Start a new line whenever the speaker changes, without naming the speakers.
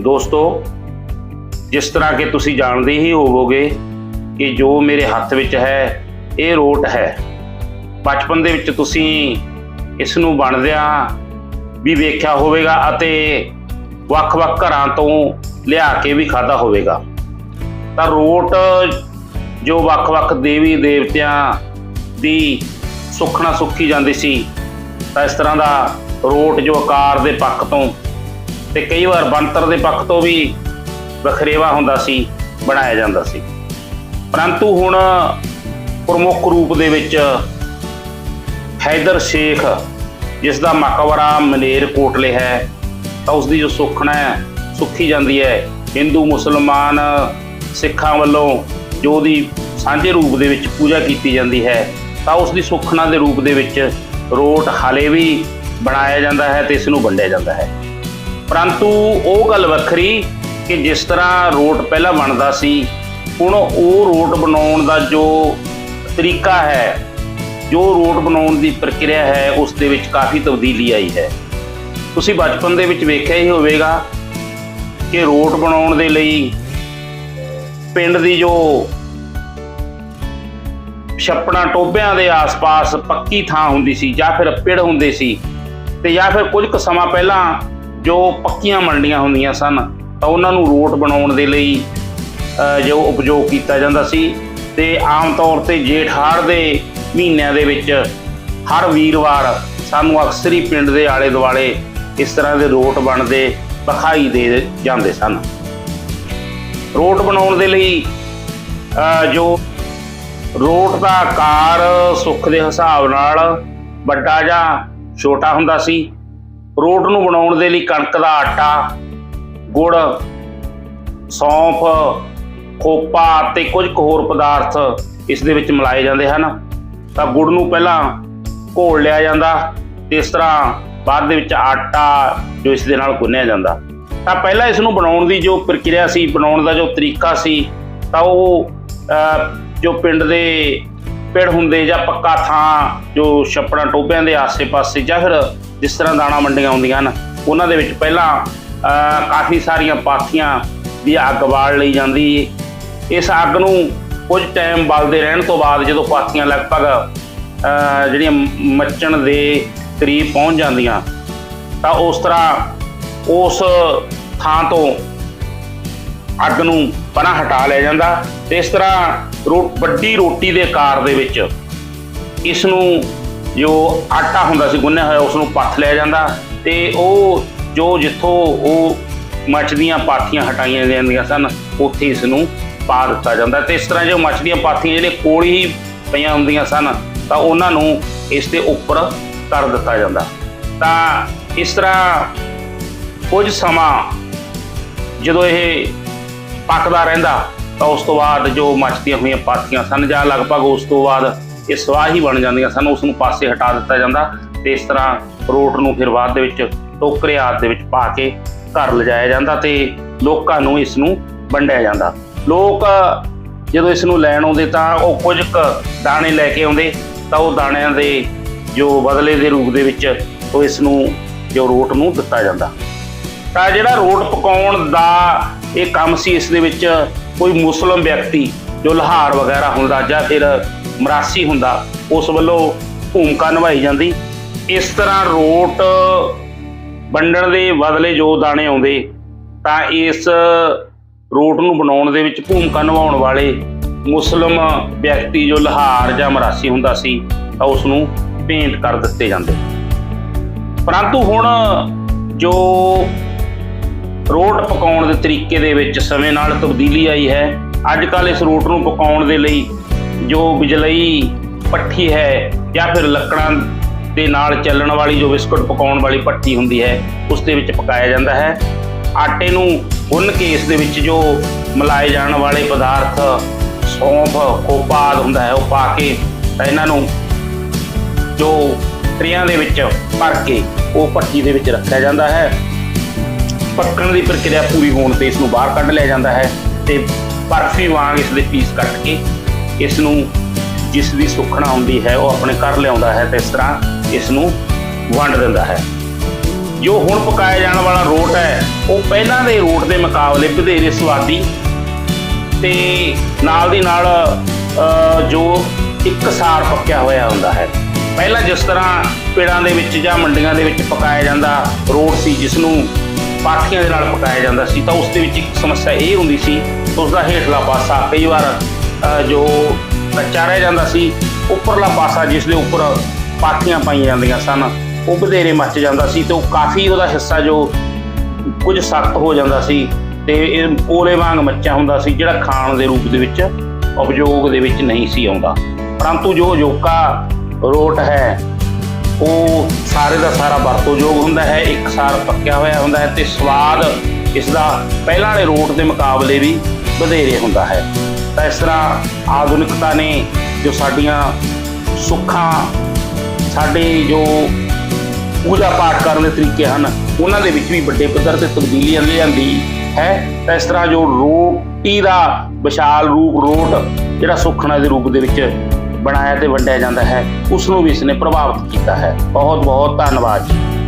ਦੋਸਤੋ, ਜਿਸ ਤਰ੍ਹਾਂ ਕਿ ਤੁਸੀਂ ਜਾਣਦੇ ਹੀ ਹੋਵੋਗੇ ਕਿ ਜੋ ਮੇਰੇ ਹੱਥ ਵਿੱਚ ਹੈ, ਇਹ ਰੋਟ ਹੈ। ਬਚਪਨ ਦੇ ਵਿੱਚ ਤੁਸੀਂ ਇਸ ਨੂੰ ਬਣਦਿਆਂ ਵੀ ਵੇਖਿਆ ਹੋਵੇਗਾ ਅਤੇ ਵੱਖ-ਵੱਖ ਘਰਾਂ ਤੋਂ ਲਿਆ ਕੇ ਵੀ ਖਾਦਾ ਹੋਵੇਗਾ। ਤਾਂ ਰੋਟ ਜੋ ਵੱਖ-ਵੱਖ ਦੇਵੀ ਦੇਵਤਿਆਂ ਦੀ ਸੁੱਖਣਾ ਸੁੱਖੀ ਜਾਂਦੀ ਸੀ, ਤਾਂ ਇਸ ਤਰ੍ਹਾਂ ਦਾ ਰੋਟ ਜੋ ਆਕਾਰ ਦੇ ਪੱਖ ਤੋਂ ਤੇ ਕਈ ਵਾਰ ਬੰਤਰ ਦੇ ਪੱਖ ਤੋਂ ਵੀ ਵਖਰੇਵਾ ਹੁੰਦਾ ਸੀ, ਬਣਾਇਆ ਜਾਂਦਾ ਸੀ। ਪਰੰਤੂ ਹੁਣ ਪ੍ਰਮੁੱਖ ਰੂਪ ਦੇ ਵਿੱਚ ਹੈਦਰ ਸ਼ੇਖ, ਜਿਸ ਦਾ ਮਕਬਰਾ ਮਨੇਰ ਕੋਟਲੇ ਹੈ, ਤਾਂ ਉਸ ਦੀ ਜੋ ਸੁੱਖਣਾ ਹੈ, ਸੁੱਖੀ ਜਾਂਦੀ ਹੈ। ਹਿੰਦੂ, ਮੁਸਲਮਾਨ ਸਿੱਖਾਂ ਵੱਲੋਂ ਜੋ ਉਹਦੀ ਸਾਂਝੇ ਰੂਪ ਦੇ ਵਿੱਚ ਪੂਜਾ ਕੀਤੀ ਜਾਂਦੀ ਹੈ, ਤਾਂ ਉਸ ਦੀ ਸੁੱਖਣਾ ਦੇ ਰੂਪ ਦੇ ਵਿੱਚ ਰੋਟ ਹਾਲੇ ਵੀ ਬਣਾਇਆ ਜਾਂਦਾ ਹੈ ਤੇ ਇਸ ਨੂੰ ਵੰਡਿਆ ਜਾਂਦਾ ਹੈ। ਪਰੰਤੂ ਉਹ ਗੱਲ ਵੱਖਰੀ ਕਿ ਜਿਸ ਤਰ੍ਹਾਂ ਰੋਟ ਪਹਿਲਾਂ ਬਣਦਾ ਸੀ, ਹੁਣ ਉਹ ਰੋਟ ਬਣਾਉਣ ਦਾ ਜੋ ਤਰੀਕਾ ਹੈ, ਜੋ ਰੋਟ ਬਣਾਉਣ ਦੀ ਪ੍ਰਕਿਰਿਆ ਹੈ, ਉਸ ਦੇ ਵਿੱਚ ਕਾਫੀ ਤਬਦੀਲੀ ਆਈ ਹੈ। ਤੁਸੀਂ ਬਚਪਨ ਦੇ ਵਿੱਚ ਵੇਖਿਆ ਹੀ ਹੋਵੇਗਾ ਕਿ ਰੋਟ ਬਣਾਉਣ ਦੇ ਲਈ ਪਿੰਡ ਦੀ ਜੋ ਛੱਪੜਾਂ ਟੋਬਿਆਂ ਦੇ ਆਸ-ਪਾਸ ਪੱਕੀ ਥਾਂ ਹੁੰਦੀ ਸੀ ਜਾਂ ਫਿਰ ਪਿੜ ਹੁੰਦੇ ਸੀ, ਤੇ ਜਾਂ ਫਿਰ ਕੁਝ ਕੁ ਸਮਾਂ ਪਹਿਲਾਂ ਜੋ ਪੱਕੀਆਂ ਮੰਡੀਆਂ ਹੁੰਦੀਆਂ ਸਨ, ਤਾਂ ਉਹਨਾਂ ਨੂੰ ਰੋਟ ਬਣਾਉਣ ਦੇ ਲਈ ਜੋ ਉਪਯੋਗ ਕੀਤਾ ਜਾਂਦਾ ਸੀ ਤੇ ਆਮ ਤੌਰ ਤੇ ਜੇਠ ਹਾੜ ਦੇ ਮਹੀਨਿਆਂ ਦੇ ਵਿੱਚ ਹਰ ਵੀਰਵਾਰ ਸਾਨੂੰ ਅਕਸਰ ਹੀ ਪਿੰਡ ਦੇ ਆਲੇ ਦੁਆਲੇ ਇਸ ਤਰ੍ਹਾਂ ਦੇ ਰੋਟ ਬਣਦੇ ਵਿਖਾਈ ਦੇ ਜਾਂਦੇ ਸਨ। ਰੋਟ ਬਣਾਉਣ ਦੇ ਲਈ ਜੋ ਰੋਟ ਦਾ ਆਕਾਰ ਸੁੱਖ ਦੇ ਹਿਸਾਬ ਨਾਲ ਵੱਡਾ ਜਾਂ ਛੋਟਾ ਹੁੰਦਾ ਸੀ ਰੋਟ ਨੂੰ ਬਣਾਉਣ ਦੇ ਲਈ ਕਣਕ ਦਾ ਆਟਾ, ਗੁੜ, ਸੌਂਫ, ਖੋਪਾ ਤੇ ਕੁਝ ਕੁ ਹੋਰ ਪਦਾਰਥ ਇਸ ਦੇ ਵਿੱਚ ਮਿਲਾਏ ਜਾਂਦੇ ਹਨ। ਤਾਂ ਗੁੜ ਨੂੰ ਪਹਿਲਾਂ ਘੋਲ ਲਿਆ ਜਾਂਦਾ ਤੇ ਇਸ ਤਰ੍ਹਾਂ ਬਾਅਦ ਦੇ ਵਿੱਚ ਆਟਾ ਜੋ ਇਸ ਦੇ ਨਾਲ ਗੁੰਨਿਆ ਜਾਂਦਾ। ਤਾਂ ਪਹਿਲਾਂ ਇਸ ਨੂੰ ਬਣਾਉਣ ਦੀ ਜੋ ਪ੍ਰਕਿਰਿਆ ਸੀ, ਬਣਾਉਣ ਦਾ ਜੋ ਤਰੀਕਾ ਸੀ, ਤਾਂ ਉਹ ਜੋ ਪਿੰਡ ਦੇ ਪਿੜ ਹੁੰਦੇ ਜਾਂ ਪੱਕਾ ਥਾਂ, ਜੋ ਛੱਪੜਾਂ ਟੋਬਿਆਂ ਦੇ ਆਸੇ-ਪਾਸੇ ਜਾਂ ਫਿਰ ਜਿਸ ਤਰ੍ਹਾਂ ਦਾਣਾ ਮੰਡੀਆਂ ਹੁੰਦੀਆਂ ਹਨ, ਉਹਨਾਂ ਦੇ ਵਿੱਚ ਪਹਿਲਾਂ ਕਾਫੀ ਸਾਰੀਆਂ ਪਾਥੀਆਂ ਦੀ ਅੱਗ ਬਾਲ ਲਈ ਜਾਂਦੀ ਇਸ ਅੱਗ ਨੂੰ ਕੁਝ ਟਾਈਮ ਬਲਦੇ ਰਹਿਣ ਤੋਂ ਬਾਅਦ ਜਦੋਂ ਪਾਥੀਆਂ ਲਗਭਗ ਜਿਹੜੀਆਂ ਮੱਚਣ ਦੇ ਕਰੀਬ ਪਹੁੰਚ ਜਾਂਦੀਆਂ, ਤਾਂ ਉਸ ਤਰ੍ਹਾਂ ਉਸ ਥਾਂ ਤੋਂ ਅੱਗ ਨੂੰ ਪਰਾਂ ਹਟਾ ਲਿਆ ਜਾਂਦਾ। ਤੇ ਇਸ ਤਰ੍ਹਾਂ ਰੋ, ਵੱਡੀ ਰੋਟੀ ਦੇ ਆਕਾਰ ਦੇ ਵਿੱਚ ਇਸ ਨੂੰ ਜੋ ਆਟਾ ਹੁੰਦਾ ਸੀ, ਗੁੰਨਿਆ ਹੋਇਆ ਉਸ ਨੂੰ ਪੱਥ ਲਿਆ ਜਾਂਦਾ ਤੇ ਉਹ ਜੋ ਜਿੱਥੋਂ ਉਹ ਮੱਛਦੀਆਂ ਪਾਥੀਆਂ ਹਟਾਈਆਂ ਜਾਂਦੀਆਂ ਸਨ, ਉੱਥੇ ਇਸ ਨੂੰ ਪਾ ਦਿੱਤਾ ਜਾਂਦਾ ਤੇ ਇਸ ਤਰ੍ਹਾਂ ਜੋ ਮੱਛਦੀਆਂ ਪਾਥੀਆਂ ਜਿਹੜੇ ਕੋਲ ਹੀ ਪਈਆਂ ਹੁੰਦੀਆਂ ਸਨ, ਤਾਂ ਉਹਨਾਂ ਨੂੰ ਇਸ ਦੇ ਉੱਪਰ ਕਰ ਦਿੱਤਾ ਜਾਂਦਾ। ਤਾਂ ਇਸ ਤਰ੍ਹਾਂ ਕੁਝ ਸਮਾਂ ਜਦੋਂ ਇਹ ਪੱਕਦਾ ਰਹਿੰਦਾ, ਤਾਂ ਉਸ ਤੋਂ ਬਾਅਦ ਜੋ ਮੱਛਦੀਆਂ ਹੋਈਆਂ ਪਾਥੀਆਂ ਸਨ ਜਾਂ ਲਗਭਗ ਉਸ ਤੋਂ ਬਾਅਦ ਇਹ ਸਵਾਹ ਹੀ ਬਣ ਜਾਂਦੀਆਂ ਸਨ ਉਸ ਨੂੰ ਪਾਸੇ ਹਟਾ ਦਿੱਤਾ ਜਾਂਦਾ ਤੇ ਇਸ ਤਰ੍ਹਾਂ ਰੋਟ ਨੂੰ ਫਿਰ ਬਾਅਦ ਦੇ ਵਿੱਚ ਟੋਕਰੇ ਆਦਿ ਦੇ ਵਿੱਚ ਪਾ ਕੇ ਘਰ ਲਿਜਾਇਆ ਜਾਂਦਾ ਤੇ ਲੋਕਾਂ ਨੂੰ ਇਸ ਨੂੰ ਵੰਡਿਆ ਜਾਂਦਾ। ਲੋਕ ਜਦੋਂ ਇਸ ਨੂੰ ਲੈਣ ਆਉਂਦੇ ਤਾਂ ਉਹ ਕੁਝ ਕੁ ਦਾਣੇ ਲੈ ਕੇ ਆਉਂਦੇ ਤਾਂ ਉਹ ਦਾਣਿਆਂ ਦੇ ਜੋ ਬਦਲੇ ਦੇ ਰੂਪ ਦੇ ਵਿੱਚ ਉਹ ਇਸ ਨੂੰ ਜੋ ਰੋਟ ਨੂੰ ਦਿੱਤਾ ਜਾਂਦਾ। ਤਾਂ ਜਿਹੜਾ ਰੋਟ ਪਕਾਉਣ ਦਾ ਇਹ ਕੰਮ ਸੀ, ਇਸ ਦੇ ਵਿੱਚ ਕੋਈ ਮੁਸਲਮ ਵਿਅਕਤੀ ਜੋ ਲਾਹੌਰ ਵਗੈਰਾ ਹੁੰਦਾ ਜਾਂ ਫਿਰ ਮਰਾਸੀ ਹੁੰਦਾ, ਉਸ ਵੱਲੋਂ ਭੂਮਿਕਾ ਨਿਭਾਈ ਜਾਂਦੀ। ਇਸ ਤਰ੍ਹਾਂ ਰੋਟ ਵੰਡਣ ਦੇ ਬਦਲੇ ਜੋ ਦਾਣੇ ਆਉਂਦੇ, ਤਾਂ ਇਸ ਰੋਟ ਨੂੰ ਬਣਾਉਣ ਦੇ ਵਿੱਚ ਭੂਮਿਕਾ ਨਿਭਾਉਣ ਵਾਲੇ ਮੁਸਲਮ ਵਿਅਕਤੀ ਜੋ ਲਾਹੌਰ ਜਾਂ ਮਰਾਸੀ ਹੁੰਦਾ ਸੀ, ਤਾਂ ਉਸ ਨੂੰ ਭੇਂਟ ਕਰ ਦਿੱਤੇ ਜਾਂਦੇ। ਪਰੰਤੂ ਹੁਣ ਜੋ ਰੋਟ ਪਕਾਉਣ ਦੇ ਤਰੀਕੇ ਦੇ ਵਿੱਚ ਸਮੇਂ ਨਾਲ ਤਬਦੀਲੀ ਆਈ ਹੈ ਅੱਜ ਕੱਲ ਇਸ ਰੋਟ ਨੂੰ ਪਕਾਉਣ ਦੇ ਲਈ ਜੋ ਬਿਜਲਈ ਪੱਠੀ ਹੈ ਜਾਂ ਫਿਰ ਲੱਕੜਾਂ ਦੇ ਨਾਲ ਚੱਲਣ ਵਾਲੀ ਜੋ ਬਿਸਕੁਟ ਪਕਾਉਣ ਵਾਲੀ ਪੱਠੀ ਹੁੰਦੀ ਹੈ, ਉਸ ਦੇ ਵਿੱਚ ਪਕਾਇਆ ਜਾਂਦਾ ਹੈ। ਆਟੇ ਨੂੰ ਗੁੰਨ ਕੇ ਇਸ ਦੇ ਵਿੱਚ ਜੋ ਮਿਲਾਏ ਜਾਣ ਵਾਲੇ ਪਦਾਰਥ, ਸੌਂਫ, ਖੋਪਾ ਆਦਿ ਹੁੰਦਾ ਹੈ, ਉਹ ਪਾ ਕੇ ਤਾਂ ਇਹਨਾਂ ਨੂੰ ਜੋ ਟਰੀਆਂ ਦੇ ਵਿੱਚ ਭਰ ਕੇ ਉਹ ਪੱਠੀ ਦੇ ਵਿੱਚ ਰੱਖਿਆ ਜਾਂਦਾ ਹੈ। ਪੱਕਣ ਦੀ ਪ੍ਰਕਿਰਿਆ ਪੂਰੀ ਹੋਣ ਤੇ ਇਸ ਨੂੰ ਬਾਹਰ ਕੱਢ ਲਿਆ ਜਾਂਦਾ ਹੈ ਤੇ ਬਰਫੀ ਵਾਂਗ ਇਸ ਦੇ ਪੀਸ ਕੱਟ ਕੇ ਇਸ ਨੂੰ ਜਿਸ ਦੀ ਸੁੱਖਣਾ ਹੁੰਦੀ ਹੈ ਉਹ ਆਪਣੇ ਘਰ ਲਿਆਉਂਦਾ ਹੈ ਤੇ ਇਸ ਤਰ੍ਹਾਂ ਇਸ ਨੂੰ ਵੰਡ ਦਿੰਦਾ ਹੈ। ਜੋ ਹੁਣ ਪਕਾਇਆ ਜਾਣ ਵਾਲਾ ਰੋਟ ਹੈ, ਉਹ ਪਹਿਲਾਂ ਦੇ ਰੋਟ ਦੇ ਮੁਕਾਬਲੇ ਵਧੇਰੇ ਸਵਾਦੀ ਤੇ ਨਾਲ ਦੀ ਨਾਲ ਜੋ ਇੱਕ ਸਾਰ ਪੱਕਿਆ ਹੋਇਆ ਹੁੰਦਾ ਹੈ। ਪਹਿਲਾਂ ਜਿਸ ਤਰ੍ਹਾਂ ਪਿੜਾਂ ਦੇ ਵਿੱਚ ਜਾਂ ਮੰਡੀਆਂ ਦੇ ਵਿੱਚ ਪਕਾਇਆ ਜਾਂਦਾ ਰੋਟ ਸੀ, ਜਿਸ ਨੂੰ ਪਾਥੀਆਂ ਦੇ ਨਾਲ ਪਕਾਇਆ ਜਾਂਦਾ ਸੀ, ਤਾਂ ਉਸ ਦੇ ਵਿੱਚ ਇੱਕ ਸਮੱਸਿਆ ਇਹ ਹੁੰਦੀ ਸੀ ਉਸ ਦਾ ਹੇਠਲਾ ਪਾਸਾ ਕਈ ਵਾਰ ਜੋ ਕੱਚਾ ਰਹਿ ਜਾਂਦਾ ਸੀ, ਉੱਪਰਲਾ ਪਾਸਾ ਜਿਸ ਦੇ ਉੱਪਰ ਪਾਥੀਆਂ ਪਾਈਆਂ ਜਾਂਦੀਆਂ ਸਨ, ਉਹ ਵਧੇਰੇ ਮੱਚ ਜਾਂਦਾ ਸੀ ਤੇ ਉਹ ਕਾਫੀ ਉਹਦਾ ਹਿੱਸਾ ਜੋ ਕੁਝ ਸਖਤ ਹੋ ਜਾਂਦਾ ਸੀ ਤੇ ਇਹ ਕੋਲੇ ਵਾਂਗ ਮੱਚਾ ਹੁੰਦਾ ਸੀ, ਜਿਹੜਾ ਖਾਣ ਦੇ ਰੂਪ ਦੇ ਵਿੱਚ ਉਪਯੋਗ ਦੇ ਵਿੱਚ ਨਹੀਂ ਸੀ ਆਉਂਦਾ। ਪਰੰਤੂ ਜੋ ਯੋਕਾ ਰੋਟ ਹੈ, ਉਹ ਸਾਰੇ ਦਾ ਸਾਰਾ ਵਰਤੋਯੋਗ ਹੁੰਦਾ ਹੈ, ਇੱਕ ਇੱਕਸਾਰ ਪੱਕਿਆ ਹੋਇਆ ਹੁੰਦਾ ਹੈ ਤੇ ਸਵਾਦ ਇਸ ਦਾ ਪਹਿਲਾਂ ਵਾਲੇ ਰੋਟ ਦੇ ਮੁਕਾਬਲੇ ਵੀ ਵਧੇਰੇ ਹੁੰਦਾ ਹੈ। ਤਾਂ ਇਸ ਤਰ੍ਹਾਂ ਆਧੁਨਿਕਤਾ ਨੇ ਜੋ ਸਾਡੀਆਂ ਸੁੱਖਾਂ, ਸਾਡੇ ਜੋ ਪੂਜਾ ਪਾਠ ਕਰਨ ਦੇ ਤਰੀਕੇ ਹਨ, ਉਹਨਾਂ ਦੇ ਵਿੱਚ ਵੀ ਵੱਡੇ ਪੱਧਰ ਤੇ ਤਬਦੀਲੀਆਂ ਲਿਆਂਦੀ ਹੈ। ਤਾਂ ਇਸ ਤਰ੍ਹਾਂ ਜੋ ਰੋਟੀ ਦਾ ਵਿਸ਼ਾਲ ਰੂਪ, ਰੋਟ ਜਿਹੜਾ ਸੁਖਣਾ ਦੇ ਰੂਪ ਦੇ ਵਿੱਚ ਬਣਾਇਆ ਤੇ ਵੰਡਿਆ ਜਾਂਦਾ ਹੈ, ਉਸ ਨੂੰ ਵੀ ਇਸ ਨੇ ਪ੍ਰਭਾਵਿਤ ਕੀਤਾ ਹੈ। ਬਹੁਤ ਬਹੁਤ ਧੰਨਵਾਦ ਜੀ।